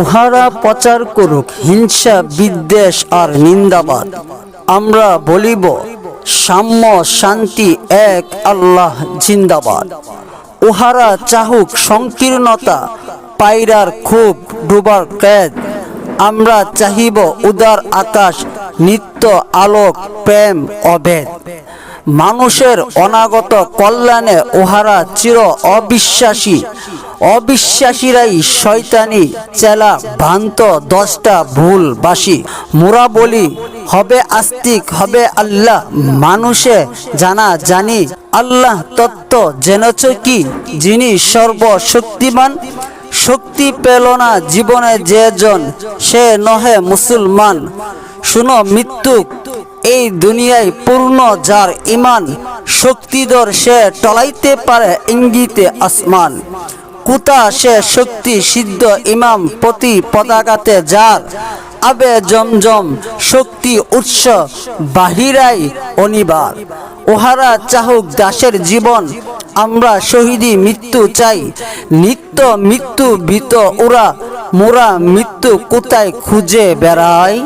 উহারা প্রচার করুক, হিংসা, বিদ্বেষ আর নিন্দাবাদ। আমরা বলিব, সাম্য, শান্তি, এক আল্লাহ, জিন্দাবাদ। উহারা চাহুক সংকীর্ণতা পায়রার খুব ডুবার কেদ আমরা চাহিব উদার আকাশ, নিত্য আলোক, প্রেম, অভেদ। মানুষের অনাগত কল্যাণে উহারা চির অবিশ্বাসী। অবিশ্বাসীরাই শয়তানি চেলা ভ্রান্ত দশটা ভুল বাসি। মোরা বলি হবে আস্তিক, হবে আল্লাহ। মানুষে জানা জানি, আল্লাহ তত্ত্ব জেনেছ কি? যিনি সর্বশক্তিমান, শক্তি পেল না জীবনে যেজন সে নহে মুসলমান। শুনো মৃত্যু এই দুনিয়ায় পূর্ণ যার ইমান, শক্তিধর সে টলাইতে পারে ইঙ্গিতে আসমান। কুতা সে শক্তি সিদ্ধ ইমাম প্রতি পতাকাতে যার আবে জমজম শক্তি উৎস বাহিরাই অনিবার। ওহারা চাহুক দাসের জীবন, আমরা শহীদি মৃত্যু চাই। নিত্য মৃত্যু ভীত ওরা মোরা মৃত্যু কোথায় খুঁজে বেড়ায়